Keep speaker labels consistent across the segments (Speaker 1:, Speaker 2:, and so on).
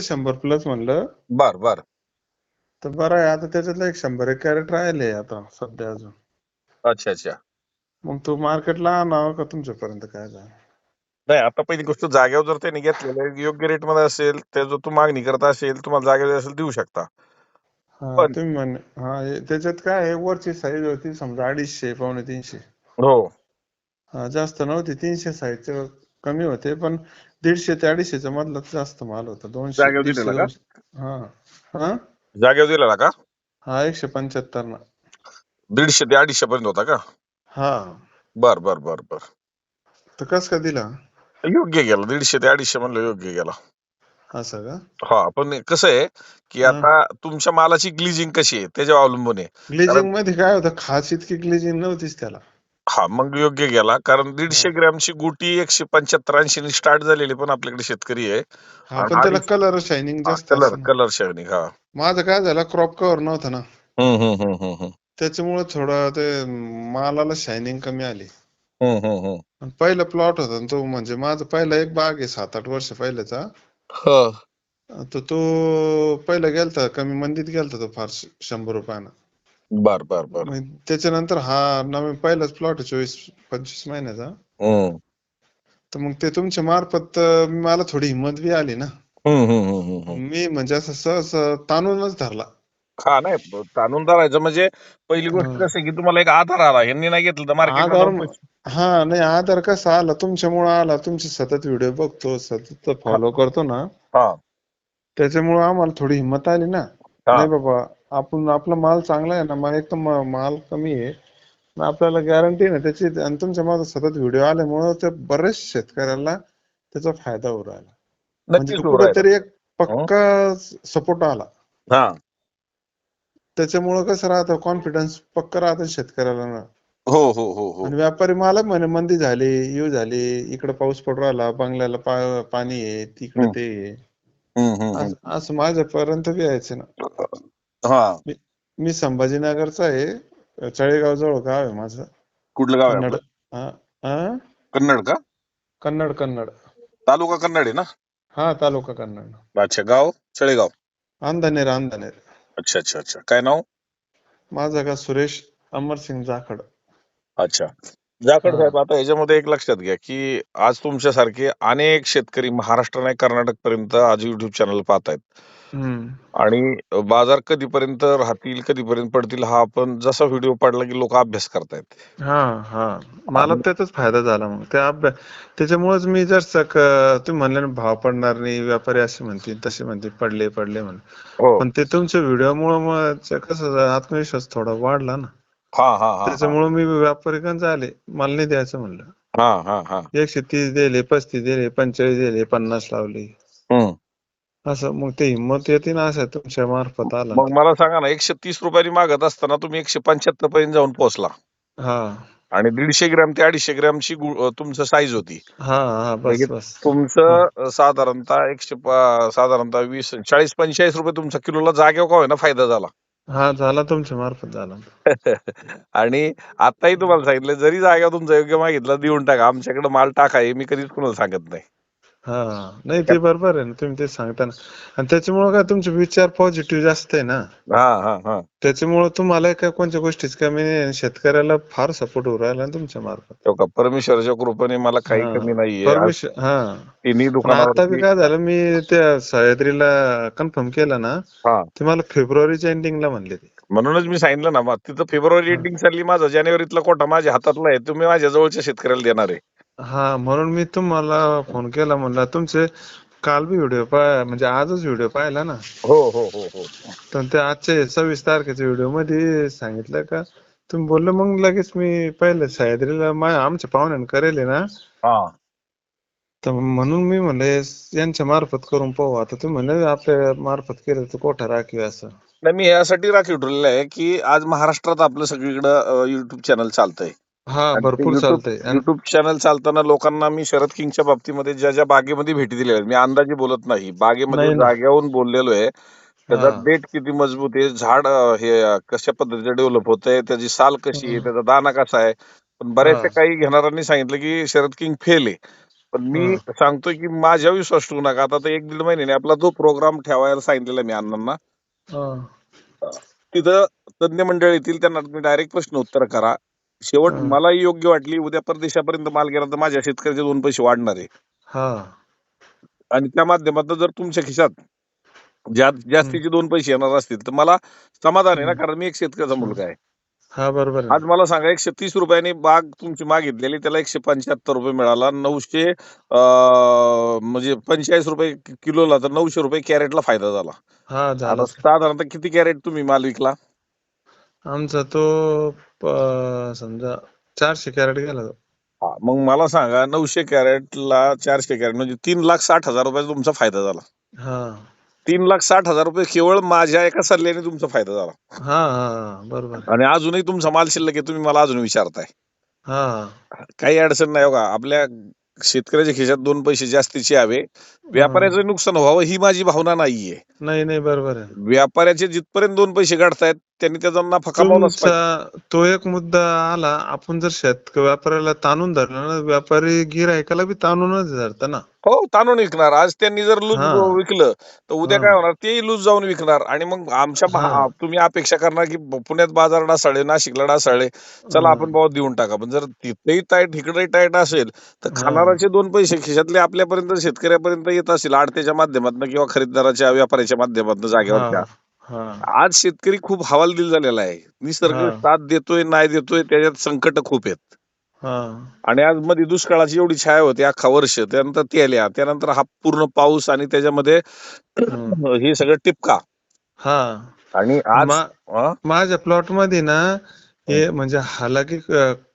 Speaker 1: शंभर प्लस म्हणलं.
Speaker 2: बर बर.
Speaker 1: तर बरं आहे आता त्याच्यातलं एक शंभर एक कॅरेट राहिले आता सध्या अजून.
Speaker 2: अच्छा अच्छा.
Speaker 1: मग तो मार्केटला आणावं का तुमच्यापर्यंत काय झालं?
Speaker 2: नाही आता पहिली गोष्ट जागेवर जर त्यांनी घेतलेलं योग्य रेटमध्ये असेल त्या जो तू मागणी करत असेल तुम्हाला जागेवर असेल देऊ शकता.
Speaker 1: हा
Speaker 2: पण-
Speaker 1: तुम्ही म्हणे हा हे- त्याच्यात काय आहे वरची साईज होती समजा अडीचशे पावणे तीनशे.
Speaker 2: हो.
Speaker 1: हा जास्त नव्हती तीनशे साईजचे कमी होते पण दीडशे ते अडीचशेच्या मधलाच जास्त माल होता. दोनशे
Speaker 2: जागेवर
Speaker 1: दीडशे
Speaker 2: दिलेला का?
Speaker 1: दोनशे- हा. हा?
Speaker 2: जागेवर दिलेला का?
Speaker 1: हा एकशे पंच्याहत्तर ना.
Speaker 2: दीडशे ते अडीचशे पर्यंत होता का?
Speaker 1: हा.
Speaker 2: बर बर बर बर.
Speaker 1: तर कस का दिला?
Speaker 2: योग्य गेला दीडशे ते अडीचशे म्हणलं योग्य गेला.
Speaker 1: असं का?
Speaker 2: हा पण कसं आहे की. आता तुमच्या मालाची ग्लिजिंग कशी आहे? त्याच्यावर अवलंबून आहे.
Speaker 1: ग्लेजिंगमध्ये काय होतं खास इतकी ग्लेजिंग नव्हतीच त्याला.
Speaker 2: हा मग योग्य गेला कारण दीडशे ग्रॅमची गुटी एकशे पंच्याहत्तर ऐंशी स्टार्ट झालेली पण आपल्याकडे शेतकरी आहे
Speaker 1: हा
Speaker 2: आणि
Speaker 1: पण त्याला कलर शायनिंग जास्त
Speaker 2: कलर
Speaker 1: ना.
Speaker 2: कलर शेवनिंग हा
Speaker 1: माझं काय झालं क्रॉप कव्हर नव्हतं ना. त्याच्यामुळे थोडं ते मालाला शायनिंग कमी आली. आणि पहिला प्लॉट होता ना तो म्हणजे माझा पहिला एक बाग आहे सात आठ वर्ष पहिल्याचा
Speaker 2: हा.
Speaker 1: तर तो पहिला गेलता कमी मंदीत गेलता तो फार शंभर रुपयानं
Speaker 2: बर बर बर.
Speaker 1: मग त्याच्यानंतर हा नवीन पहिलाच प्लॉट चोवीस पंचवीस महिन्याचा.
Speaker 2: हम्म.
Speaker 1: तर मग ते तुमच्या मार्फत अं, मला थोडी हिंमत बी आली ना.
Speaker 2: हम्म हम्म हम्म हम्म.
Speaker 1: मी म्हणजे असं सहज ताणूनच धरला.
Speaker 2: हा नाही ताणून धरायचं म्हणजे पहिली गोष्ट. कसं आहे की तुम्हाला एक आधार आला यांनी नाही घेतलं तर
Speaker 1: आधार
Speaker 2: मार्केट
Speaker 1: हा नाही आधार कसा आला तुमच्यामुळे आला तुमचे सतत व्हिडिओ बघतो सतत फॉलो करतो ना.
Speaker 2: हा.
Speaker 1: त्याच्यामुळे आम्हाला थोडी हिंमत आली ना.
Speaker 2: हा.
Speaker 1: नाही बाबा आपण आपला माल चांगला आहे ना मग एक तर माल कमी आहे. मग आपल्याला गॅरंटी ना त्याची आणि तुमच्या माझा सतत व्हिडिओ आल्यामुळे ते बरेच शेतकऱ्याला त्याचा फायदा होऊ राहिला. म्हणजे. कुठेतरी एक पक्का सपोर्ट आला.
Speaker 2: हा.
Speaker 1: त्याच्यामुळे कसं राहतं कॉन्फिडन्स पक्का राहतं शेतकऱ्याला ना.
Speaker 2: हो हो हो हो.
Speaker 1: आणि व्यापारी मालक म्हणे मंदी झाली येऊ झाली इकडे पाऊस पडू राहिला बंगल्याला पाणी आहे तिकडे. ते आहे. असं माझ्यापर्यंत बी यायचं ना.
Speaker 2: हा.
Speaker 1: मी संभाजीनगरचा आहे. चाळीगाव जवळ गाव आहे माझं.
Speaker 2: कुठलं गाव आहे
Speaker 1: कन्नड.
Speaker 2: आपलं?
Speaker 1: हा हा?
Speaker 2: कन्नड का?
Speaker 1: कन्नड कन्नड.
Speaker 2: तालुका कन्नड आहे ना?
Speaker 1: हा तालुका कन्नड.
Speaker 2: अच्छा गाव? चळेगाव
Speaker 1: अंधनेर अंधनेर
Speaker 2: अच्छा अच्छा अच्छा. काय नाव?
Speaker 1: माझं का सुरेश अमरसिंग जाखड.
Speaker 2: अच्छा. जाखड
Speaker 1: हा.
Speaker 2: साहेब आता याच्यामध्ये एक लक्षात घ्या की आज तुमच्यासारखे अनेक शेतकरी महाराष्ट्र नाही कर्नाटक पर्यंत आज युट्यूब चॅनल पाहतायत. आणि बाजार कधीपर्यंत राहतील कधीपर्यंत पडतील हा आपण जसा व्हिडिओ पडला की लोक अभ्यास करतायत.
Speaker 1: हा हा. मला
Speaker 2: आणि-
Speaker 1: त्याचाच फायदा झाला मग. त्या अभ्यास त्याच्यामुळेच मी जर सक तुम्ही म्हणले ना भाव पडणार नाही व्यापारी असे म्हणतील तसे म्हणतील पडले पडले म्हणून.
Speaker 2: हो.
Speaker 1: पण ते तुमच्या व्हिडिओ मुळे मग ते कसं झालं, आत्मविश्वास थोडा वाढला ना.
Speaker 2: हा हा हा हा.
Speaker 1: त्याच्यामुळे मी व्यापारीकडे आले मला नाही द्यायचं म्हणलं.
Speaker 2: हा हा हा.
Speaker 1: एकशे तीस दिले पस्तीस दिले पंचेचाळीस दिले पन्नास लावले.
Speaker 2: हम्म.
Speaker 1: असं मग ते हिंमत येते ना असं तुमच्या मार्फत आला.
Speaker 2: मग मला सांगा ना एकशे तीस रुपयांनी मागत असताना तुम्ही एकशे पंच्याहत्तर पर्यंत जाऊन पोहोचला.
Speaker 1: हा.
Speaker 2: आणि दीडशे ग्रॅम ते अडीचशे ग्रॅमची गु- अं, तुमचं साईज होती.
Speaker 1: हा हा बस
Speaker 2: म्हणजे
Speaker 1: बस.
Speaker 2: तुमचं अं, साधारणतः एकशे प- साधारणतः वीस चाळीस पंचेचाळीस रुपये तुमचा किलोला जागेवर का होईना फायदा झाला.
Speaker 1: हा झाला तुमच्या मार्फत झाला.
Speaker 2: आणि आताही तुम्हाला सांगितलं जरी जागा तुमचा योग्य मागितला देऊन टाका. आमच्याकडे माल टाका हे मी कधीच कोणाला सांगत नाही.
Speaker 1: हा. नाही ते बरोबर आहे ना तुम्ही ते सांगता ना आणि त्याच्यामुळे काय तुमचे विचार पॉझिटिव्ह जास्त आहे ना.
Speaker 2: हा हा हा.
Speaker 1: त्याच्यामुळे तुम्हाला काय कोणत्या गोष्टीच कमी नाही आणि शेतकऱ्याला फार सपोर्ट होऊ राहिला ना तुमच्या मार्फत.
Speaker 2: हो का परमेश्वराच्या कृपेने मला काही
Speaker 1: हा.
Speaker 2: कमी नाहीये. आज
Speaker 1: हा.
Speaker 2: तिन्ही
Speaker 1: पण आता बी
Speaker 2: दुकानावरती
Speaker 1: काय झालं मी त्या सह्याद्रीला कन्फर्म केलं ना
Speaker 2: हा.
Speaker 1: ते मला फेब्रुवारीच्या एंडिंगला म्हणले ते.
Speaker 2: म्हणूनच मी सांगितलं ना मग तिथं फेब्रुवारी. एंडिंग चालली माझा जानेवारीतला कोटा माझ्या हातातला आहे तुम्ही माझ्या जवळच्या शेतकऱ्याला देणार आहे.
Speaker 1: हा म्हणून मी तुम्हाला फोन केला म्हणला तुमचे काल बी व्हिडिओ पाय म्हणजे आजच व्हिडिओ पाहिला ना?
Speaker 2: हो हो हो हो.
Speaker 1: तर ते आजचे सव्वीस तारखेच्या व्हिडिओमध्ये सांगितलं का? तुम्ही बोलले मग लगेच मी पहिले सह्याद्रीला मा आमच्या पाहुण्यानं करेल आहे ना?
Speaker 2: हा.
Speaker 1: तर म्हणून मी म्हणले यांच्या मार्फत करून पाहू. आता तुम्ही म्हणले आपल्या मार्फत केलं तर कोठा राखीव असं?
Speaker 2: नाही मी यासाठी राखीव ठेवलेलं आहे की आज महाराष्ट्रात आपलं सगळीकडं युट्यूब चॅनल चालतंय.
Speaker 1: हा
Speaker 2: आणि ते
Speaker 1: भरपूर
Speaker 2: YouTube
Speaker 1: चालतंय आणि
Speaker 2: युट्यूब चॅनल चालताना लोकांना मी शरद किंगच्या बाबतीमध्ये ज्या ज्या बागेमध्ये भेटी दिलेल्या आहेत मी अंदाजे बोलत नाही बागेमध्ये
Speaker 1: नाही ना.
Speaker 2: जाग्यावरून बोललेलो आहे त्याचा
Speaker 1: हा.
Speaker 2: डेट किती मजबूत आहे झाड अं, हे अं, कशा पद्धतीचं डेव्हलप होतंय त्याची साल कशी आहे. त्याचा दाना कसा आहे पण बऱ्याचशा
Speaker 1: हा.
Speaker 2: काही घेणाऱ्यांनी सांगितलं की शरद किंग फेल आहे पण मी
Speaker 1: हा.
Speaker 2: सांगतोय की माझ्या विश्वास ठेवू नका आता तर एक दीड महिन्याने आपला जो प्रोग्राम ठेवायला सांगितलेला मी अण्णांना
Speaker 1: हा.
Speaker 2: तिथं तज्ञ मंडळी येतील त्यांना तुम्ही डायरेक्ट प्रश्न उत्तर करा शेवट
Speaker 1: हा.
Speaker 2: मलाही योग्य वाटली. उद्या परदेशापर्यंत माल गेला तर माझ्या शेतकऱ्याचे दोन पैसे वाढणार आहे.
Speaker 1: हा.
Speaker 2: आणि त्या माध्यमातून जर तुमच्या खिशात ज्या- जास्तीचे दोन पैसे येणार असतील तर मला समाधान आहे ना. कारण मी एक शेतकऱ्याचा मुलगा आहे.
Speaker 1: हा बरोबर आहे.
Speaker 2: आज मला सांगा एकशे तीस रुपयाने बाग तुमची मागितलेली त्याला एकशे पंच्याहत्तर रुपये मिळाला. नऊशे अं, म्हणजे पंचेचाळीस रुपये कि- किलोला तर नऊशे रुपये कॅरेटला फायदा झाला.
Speaker 1: हा झालं.
Speaker 2: आता साधारणतः किती कॅरेट तुम्ही माल विकला?
Speaker 1: आमचा तो प- समजा चारशे कॅरेट गेला तो.
Speaker 2: हा, मग मला सांगा नऊशे कॅरेटला चारशे कॅरेट म्हणजे तीन लाख साठ हजार रुपयाचा तुमचा फायदा झाला.
Speaker 1: हा.
Speaker 2: तीन लाख साठ हजार रुपये केवळ माझ्या एका सल्ल्याने तुमचा फायदा झाला.
Speaker 1: हा हा बरोबर. आहे.
Speaker 2: आणि अजूनही तुमचा माल शिल्लक आहे तुम्ही मला अजून विचारताय.
Speaker 1: हा.
Speaker 2: काही अडचण नाही बघा आपल्या शेतकऱ्याच्या खिशात दोन पैसे जास्तीचे यावे. व्यापाऱ्याचं नुकसान व्हावं ही माझी भावना नाहीये.
Speaker 1: नाही नाही बरोबर आहे.
Speaker 2: व्यापाऱ्याचे जिथपर्यंत दोन पैसे काढतायत त्यांनी त्याचा नफा कमावलाच पाहिजे
Speaker 1: तुमचा तो एक मुद्दा आला आपण जर शेतक व्यापाऱ्याला ताणून धरलं ना व्यापारी गिरायकाला बी ताणूनच धरत ना.
Speaker 2: हो ताणून विकणार आज त्यांनी जर लूज
Speaker 1: हा.
Speaker 2: विकलं तर उद्या
Speaker 1: हा.
Speaker 2: काय होणार तेही लूज जाऊन विकणार आणि मग आमच्या
Speaker 1: हा.
Speaker 2: तुम्ही अपेक्षा करणार की ब- पुण्यात बाजार डासाळे नाशिकला डासाळे चला
Speaker 1: हा.
Speaker 2: आपण भाव देऊन टाका पण जर तिथेही टाईट इकडेही टाईट असेल तर
Speaker 1: हा.
Speaker 2: खाणाराचे दोन पैसे खिशातले आपल्यापर्यंत शेतकऱ्यापर्यंत येत असतील आडत्याच्या माध्यमातून किंवा खरेदीदाराच्या व्यापाऱ्याच्या माध्यमातून जागेवरच्या
Speaker 1: हा हा
Speaker 2: आज शेतकरी खूप हवालदिल झालेला आहे निसर्ग
Speaker 1: हा.
Speaker 2: साथ देतोय नाही देतोय त्याच्यात संकट खूप आहेत आणि आज मध्ये दुष्काळाची एवढी छाया होती अख्खा वर्ष. त्यानंतर ती आल्या. त्यानंतर हा पूर्ण पाऊस आणि त्याच्यामध्ये. हे. सगळं टिपका.
Speaker 1: हा.
Speaker 2: आणि आज?
Speaker 1: माझ्या प्लॉटमध्ये ना हे म्हणजे हालाकी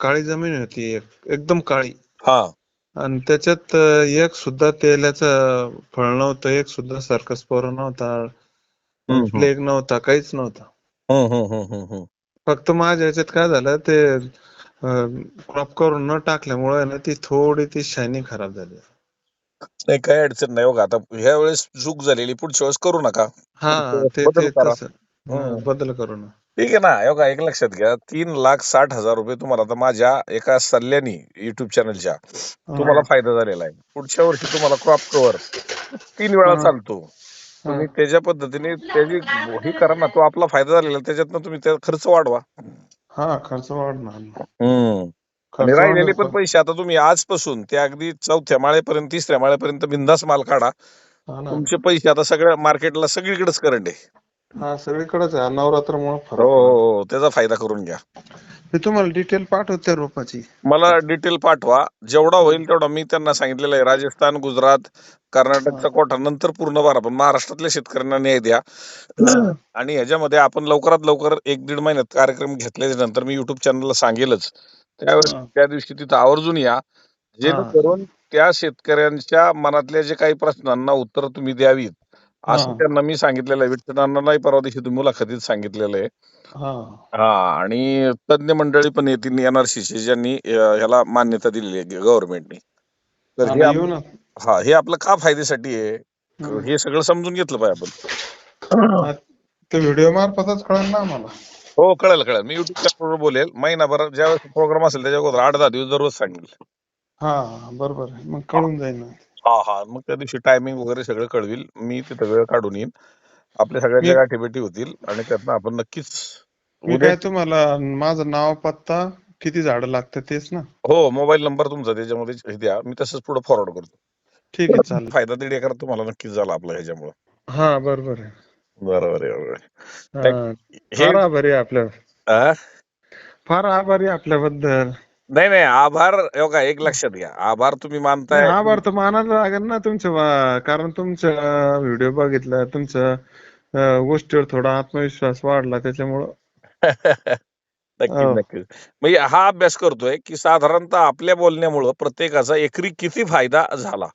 Speaker 1: काळी जमीन होती एक एकदम काळी.
Speaker 2: हा.
Speaker 1: आणि त्याच्यात एक सुद्धा तेलाचं फळ नव्हतं एक सुद्धा सर्कस पोर नव्हता. फ्लेग नव्हता काहीच नव्हतं. फक्त माझ्या ह्याच्यात काय झालं ते क्रॉप करून न टाकल्यामुळे ना ती थोडी ती शायनिंग खराब झाली
Speaker 2: नाही काही अडचण नाही बघा. आता ह्या वेळेस चूक झालेली पुढच्या वेळेस करू नका.
Speaker 1: हा ते
Speaker 2: बदल
Speaker 1: ते
Speaker 2: करा.
Speaker 1: तसं. हा,
Speaker 2: हम्म.
Speaker 1: बदल करू ना
Speaker 2: ठीक आहे ना हे बघा एक लक्षात घ्या. तीन लाख साठ हजार रुपये तुम्हाला आता माझ्या एका सल्ल्याने युट्यूब चॅनलच्या तुम्हाला फायदा झालेला आहे. पुढच्या वर्षी तुम्हाला क्रॉप कव्हर तीन वेळा
Speaker 1: हा.
Speaker 2: चालतो. तुम्ही त्याच्या पद्धतीने त्याची हे करा ना तो आपला फायदा झालेला आहे, त्याच्यातनं तुम्ही त्या खर्च वाढवा.
Speaker 1: हा खर्च वाढणार
Speaker 2: हम्म.
Speaker 1: खर्च
Speaker 2: आणि राहिलेले पण. पैसे आता तुम्ही आजपासून ते अगदी चौथ्या माळेपर्यंत तिसऱ्या माळेपर्यंत बिंदास माल काढा
Speaker 1: हा ना.
Speaker 2: तुमचे पैसे आता सगळ्या मार्केटला सगळीकडेच करंट आहे
Speaker 1: हा सगळीकडेच आहे नवरात्रमुळे
Speaker 2: हो
Speaker 1: फरक
Speaker 2: हो हो त्याचा फायदा करून घ्या
Speaker 1: मी तुम्हाला डिटेल पाठवते रोपाची.
Speaker 2: मला डिटेल पाठवा. जेवढा होईल तेवढा मी त्यांना सांगितलेलं आहे. राजस्थान गुजरात कर्नाटकचा कोटा नंतर पूर्ण भरा पण महाराष्ट्रातल्या शेतकऱ्यांना न्याय द्या. आणि ह्याच्यामध्ये आपण लवकरात लवकर एक दीड महिन्यात कार्यक्रम घेतल्याच्या नंतर मी युट्यूब चॅनलला सांगेलच. त्यावेळेस. त्या दिवशी तिथं आवर्जून या. जेणेकरून त्या शेतकऱ्यांच्या मनातल्या जे काही प्रश्नांना उत्तर तुम्ही द्यावीत. असं
Speaker 1: हा.
Speaker 2: त्यांना मी सांगितलेलं आहे. विठ्ठलांनाही परवा दिवशी तुम्ही मुलाखतीत सांगितलेलं आहे.
Speaker 1: हा.
Speaker 2: हा आणि तज्ञ मंडळी पण येतील एनआरसीची ज्यांनी अं, ह्याला मान्यता दिलेली आहे गव्हर्नमेंटने. तर
Speaker 1: हा
Speaker 2: हे
Speaker 1: ना,
Speaker 2: आप-
Speaker 1: येऊ ना
Speaker 2: हा हे आपलं का फायद्यासाठी आहे. हे. सगळं समजून घेतलं पाहिजे आपण.
Speaker 1: हा, ते व्हिडिओ मार्फतच कळेल ना आम्हाला.
Speaker 2: हो कळेल कळेल. मी युट्यूब चॅनलवर बोलेल. महिनाभर ज्यावेळेस प्रोग्राम असेल त्याच्या अगोदर आठ दहा दिवस दररोज सांगेल.
Speaker 1: हा बरोबर आहे. मग कळून जाईल ना.
Speaker 2: हा हा. मग त्या दिवशी टायमिंग वगैरे सगळं कळविल. मी तिथं वेळ काढून येईन. आपल्या सगळ्यांच्या
Speaker 1: मी-
Speaker 2: गाठी भेटी होतील आणि त्यातनं आपण नक्कीच
Speaker 1: मी
Speaker 2: उद्या
Speaker 1: काय तुम्हाला माझं नाव पत्ता किती झाडं लागतात तेच ना?
Speaker 2: हो मोबाईल नंबर तुमचा त्याच्यामध्ये हे द्या. मी तसंच पुढे फॉरवर्ड करतो.
Speaker 1: ठीक आहे चालेल.
Speaker 2: फायदा दीड एकर तुम्हाला नक्कीच झाला आपला ह्याच्यामुळे.
Speaker 1: हा बरोबर आहे.
Speaker 2: बरोबर आहे बरोबर आहे.
Speaker 1: हा,
Speaker 2: हे
Speaker 1: फार आभारी आहे आपल्या
Speaker 2: आ?
Speaker 1: फार आभारी आहे आपल्याबद्दल.
Speaker 2: नाही नाही आभार हो का एक लक्षात घ्या. आभार तुम्ही मानताय.
Speaker 1: आभार तर मानायला लागेल ना तुमच्या वा- कारण तुमच्या व्हिडिओ बघितला तुमच्या अं, गोष्टीवर थोडा आत्मविश्वास वाढला त्याच्यामुळं.
Speaker 2: नक्कीच
Speaker 1: हो.
Speaker 2: नक्कीच. म्हणजे हा अभ्यास करतोय की साधारणतः आपल्या बोलण्यामुळं प्रत्येकाचा एकरी किती फायदा झाला?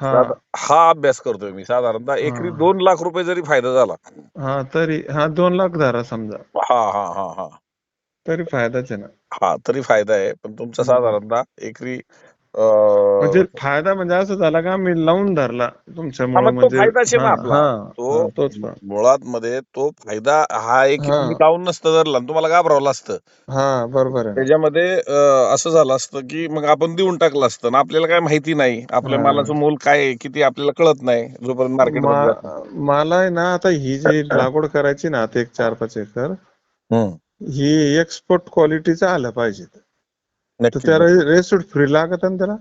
Speaker 1: हा.
Speaker 2: हा अभ्यास करतोय मी. साधारणतः एकरी
Speaker 1: हा.
Speaker 2: दोन लाख रुपये जरी फायदा झाला.
Speaker 1: हा तरी हा दोन लाख धरा समजा.
Speaker 2: हा हा हा हा.
Speaker 1: तरी फायदाच आहे ना
Speaker 2: हा तरी फायदा आहे पण तुमचा. साधारणतः एकरी
Speaker 1: म्हणजे फायदा म्हणजे असं झाला का मी लावून धरला तुमच्यामुळे म्हणजे
Speaker 2: फायदाच आहे ना आपला. तो
Speaker 1: तोच ना.
Speaker 2: मुळात मध्ये तो फायदा हा एक
Speaker 1: हा.
Speaker 2: लावून नसतं धरला आणि तुम्हाला घाबरावलं असतं
Speaker 1: हा बरोबर आहे ना.
Speaker 2: त्याच्यामध्ये अं, असं झालं असतं की मग आपण देऊन टाकलं असतं आणि आपल्याला काय माहिती नाही आपल्या
Speaker 1: हा.
Speaker 2: मालाचं मोल काय आहे, किती आपल्याला कळत नाही जोपर्यंत मार्केट
Speaker 1: मा- मला आहे ना आता ही जी लागवड करायची ना आता एक चार पाच एकर ही एक्सपोर्ट क्वालिटीचं आलं पाहिजे. तर
Speaker 2: नक्की
Speaker 1: त्या रेसूट फ्री लागत ना त्याला?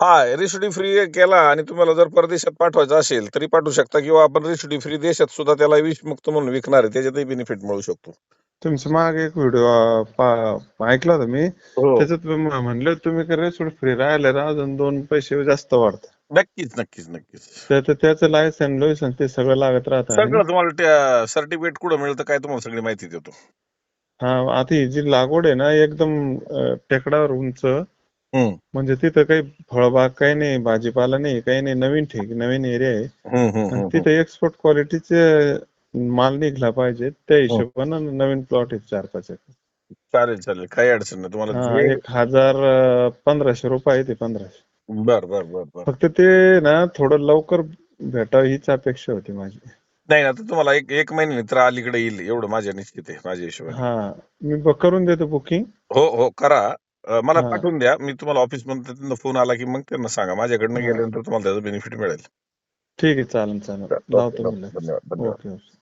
Speaker 2: हा रिसुडी फ्री केला आणि तुम्हाला जर परदेशात पाठवायचं असेल तरी पाठवू शकता किंवा आपण रिसुडी फ्री देशात सुद्धा त्याला विषमुक्त म्हणून विकणार आहे त्याच्यातही बेनिफिट मिळू शकतो.
Speaker 1: तुमच्या मागे एक व्हिडिओ ऐकला होता मी?
Speaker 2: हो.
Speaker 1: त्याच्यात म्हणलं तुम्ही रेसूट फ्री राहिले ना अजून दोन पैसे जास्त वाढतात.
Speaker 2: नक्कीच नक्कीच नक्कीच.
Speaker 1: त्याचं त्याचं लायसन लोयसन ते सगळं लागत राहतं
Speaker 2: सगळं तुम्हाला सर्टिफिकेट कुठं मिळतं काय तुम्हाला सगळी माहिती देतो.
Speaker 1: हा आता ही जी लागवड आहे ना एकदम अं, टेकडावर उंच.
Speaker 2: हम्म,
Speaker 1: म्हणजे तिथं काही फळबाग काही नाही भाजीपाला नाही काही नाही नवीन ठिक नवीन एरिया आहे.
Speaker 2: हम्म, हम्म,
Speaker 1: आणि
Speaker 2: हम्म.
Speaker 1: तिथे एक्सपोर्ट क्वालिटीचे माल निघला पाहिजे त्या हिशोबानं नवीन प्लॉट आहे चार पाच एकर.
Speaker 2: चालेल चालेल. काही अडचण नाही. तुम्हाला
Speaker 1: हा
Speaker 2: जे-
Speaker 1: एक हजार अं, पंधराशे रुपये आहे ते पंधराशे.
Speaker 2: बर बर बर बर.
Speaker 1: फक्त ते ना थोडं लवकर भेटावं हीच अपेक्षा होती माझी.
Speaker 2: नाही ना तर तुम्हाला एक एक महिन्याने तर अलीकडे येईल एवढं माझ्या निश्चित आहे माझ्या हिशोबाने.
Speaker 1: हा मी ब- करून देतो बुकिंग
Speaker 2: हो हो करा. अं, मला
Speaker 1: हा.
Speaker 2: पाठवून द्या. मी तुम्हाला ऑफिसमध्ये फोन आला की मग त्यांना सांगा. माझ्याकडनं
Speaker 1: हा.
Speaker 2: गेल्यानंतर तुम्हाला त्याचं बेनिफिट मिळेल.
Speaker 1: ठीक आहे चालेल चालेल.
Speaker 2: ओके,
Speaker 1: लावतो. मी लगेच.
Speaker 2: धन्यवाद धन्यवाद.
Speaker 1: Okay okay.